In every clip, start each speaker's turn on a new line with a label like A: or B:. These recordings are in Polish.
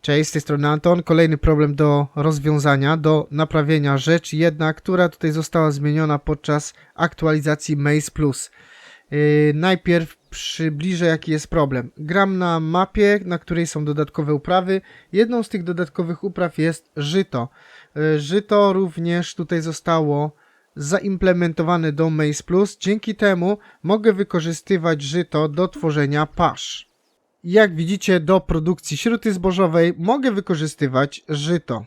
A: Cześć, z tej strony Anton. Kolejny problem do rozwiązania, do naprawienia rzecz jedna, która tutaj została zmieniona podczas aktualizacji Maze Plus. Yy, najpierw przybliżę jaki jest problem. Gram na mapie, na której są dodatkowe uprawy. Jedną z tych dodatkowych upraw jest żyto. Yy, żyto również tutaj zostało zaimplementowane do Maze Plus. Dzięki temu mogę wykorzystywać żyto do tworzenia pasz. Jak widzicie, do produkcji śruty zbożowej mogę wykorzystywać żyto.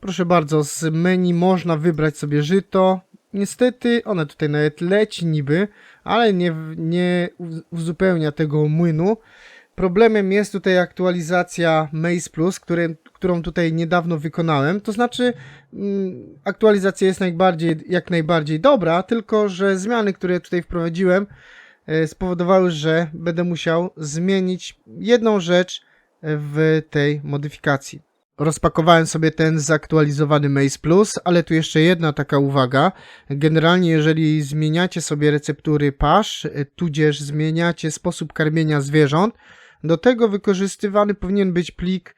A: Proszę bardzo, z menu można wybrać sobie żyto. Niestety, one tutaj nawet leci niby, ale nie, nie uzupełnia tego młynu. Problemem jest tutaj aktualizacja Maze Plus, który, którą tutaj niedawno wykonałem. To znaczy, mm, aktualizacja jest najbardziej, jak najbardziej dobra, tylko że zmiany, które tutaj wprowadziłem, spowodowały, że będę musiał zmienić jedną rzecz w tej modyfikacji. Rozpakowałem sobie ten zaktualizowany Maze Plus, ale tu jeszcze jedna taka uwaga. Generalnie, jeżeli zmieniacie sobie receptury pasz, e, tudzież zmieniacie sposób karmienia zwierząt, do tego wykorzystywany powinien być plik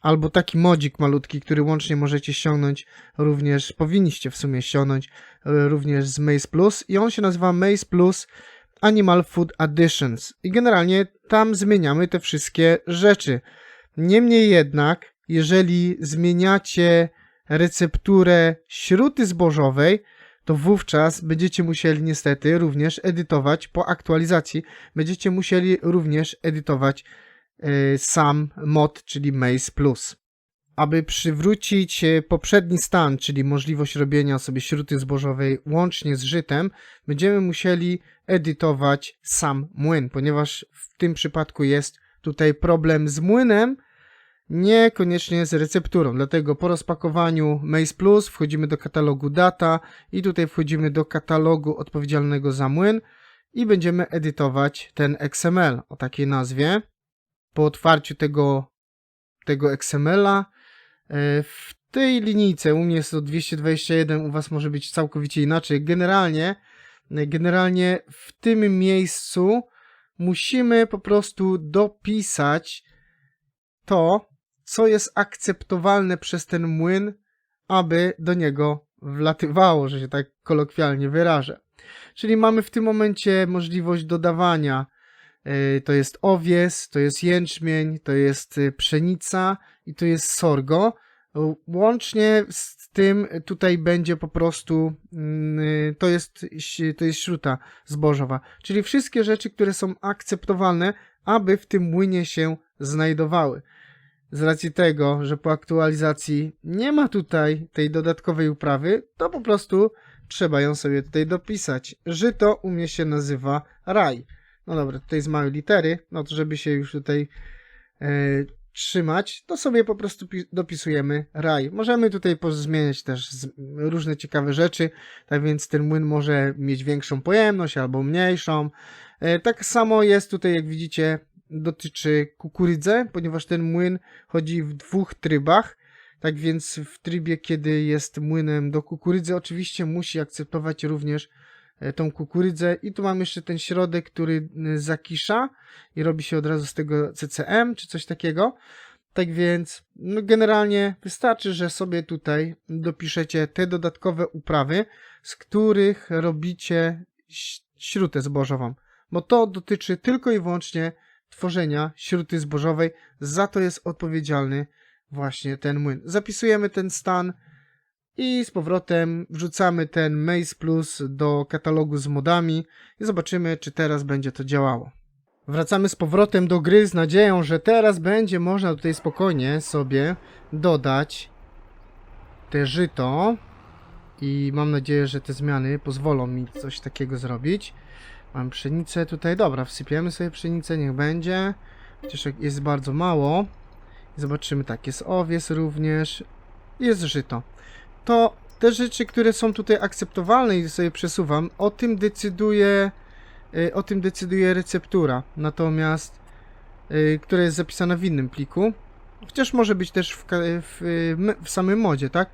A: albo taki modzik malutki, który łącznie możecie ściągnąć również, powinniście w sumie ściągnąć e, również z Maze Plus i on się nazywa Maze Plus Animal Food Additions i generalnie tam zmieniamy te wszystkie rzeczy. Niemniej jednak, jeżeli zmieniacie recepturę śruty zbożowej, to wówczas będziecie musieli niestety również edytować po aktualizacji. Będziecie musieli również edytować e, sam mod, czyli Maze Plus. Aby przywrócić e, poprzedni stan, czyli możliwość robienia sobie śruty zbożowej łącznie z żytem, będziemy musieli edytować sam młyn, ponieważ w tym przypadku jest tutaj problem z młynem, niekoniecznie z recepturą. Dlatego po rozpakowaniu Maze Plus wchodzimy do katalogu Data i tutaj wchodzimy do katalogu odpowiedzialnego za młyn i będziemy edytować ten XML o takiej nazwie. Po otwarciu tego, tego XML-a w tej linijce, u mnie jest to 221, u Was może być całkowicie inaczej. Generalnie, generalnie w tym miejscu musimy po prostu dopisać to, co jest akceptowalne przez ten młyn, aby do niego wlatywało, że się tak kolokwialnie wyrażę. Czyli mamy w tym momencie możliwość dodawania to jest owies, to jest jęczmień, to jest y, pszenica i to jest sorgo. Łącznie z tym tutaj będzie po prostu yy, to jest, to jest śruta zbożowa. Czyli wszystkie rzeczy, które są akceptowalne, aby w tym młynie się znajdowały z racji tego, że po aktualizacji nie ma tutaj tej dodatkowej uprawy, to po prostu trzeba ją sobie tutaj dopisać. Żyto u mnie się nazywa raj. No dobra, tutaj z małej litery, no to żeby się już tutaj e, trzymać, to sobie po prostu dopisujemy raj. Możemy tutaj pozmieniać też różne ciekawe rzeczy, tak więc ten młyn może mieć większą pojemność albo mniejszą. E, tak samo jest tutaj, jak widzicie, dotyczy kukurydzy, ponieważ ten młyn chodzi w dwóch trybach. Tak więc w trybie, kiedy jest młynem do kukurydzy, oczywiście musi akceptować również tą kukurydzę. I tu mam jeszcze ten środek, który zakisza i robi się od razu z tego CCM czy coś takiego. Tak więc no generalnie wystarczy, że sobie tutaj dopiszecie te dodatkowe uprawy, z których robicie śrutę zbożową, bo to dotyczy tylko i wyłącznie tworzenia śruty zbożowej. Za to jest odpowiedzialny właśnie ten młyn. Zapisujemy ten stan i z powrotem wrzucamy ten Maze Plus do katalogu z modami i zobaczymy, czy teraz będzie to działało. Wracamy z powrotem do gry z nadzieją, że teraz będzie można tutaj spokojnie sobie dodać te żyto i mam nadzieję, że te zmiany pozwolą mi coś takiego zrobić. Mam pszenicę tutaj, dobra, wsypiemy sobie pszenicę, niech będzie. Chociaż jest bardzo mało. Zobaczymy, tak, jest owies również, jest żyto. To te rzeczy, które są tutaj akceptowalne i sobie przesuwam, o tym decyduje, y, o tym decyduje receptura. Natomiast, y, która jest zapisana w innym pliku. Chociaż może być też w, w, w samym modzie, tak?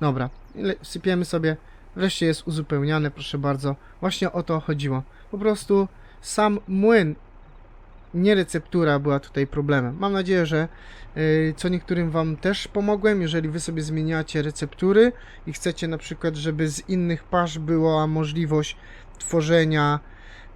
A: Dobra, sypiemy sobie. Wreszcie jest uzupełniane, proszę bardzo. Właśnie o to chodziło. Po prostu sam młyn nie receptura była tutaj problemem. Mam nadzieję, że y, co niektórym Wam też pomogłem. Jeżeli Wy sobie zmieniacie receptury i chcecie na przykład, żeby z innych pasz była możliwość tworzenia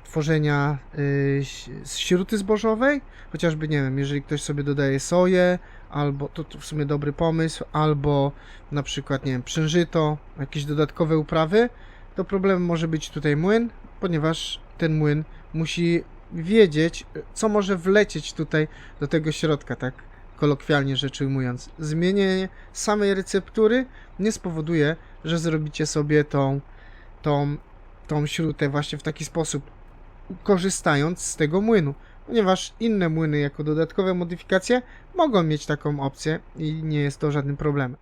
A: tworzenia y, z śruty zbożowej, chociażby nie wiem, jeżeli ktoś sobie dodaje soję, albo to, w sumie dobry pomysł, albo na przykład, nie wiem, przężyto, jakieś dodatkowe uprawy, to problemem może być tutaj młyn, ponieważ ten młyn musi wiedzieć, co może wlecieć tutaj do tego środka, tak kolokwialnie rzecz ujmując. Zmienienie samej receptury nie spowoduje, że zrobicie sobie tą, tą, tą śrutę właśnie w taki sposób, korzystając z tego młynu, ponieważ inne młyny jako dodatkowe modyfikacje mogą mieć taką opcję i nie jest to żadnym problemem.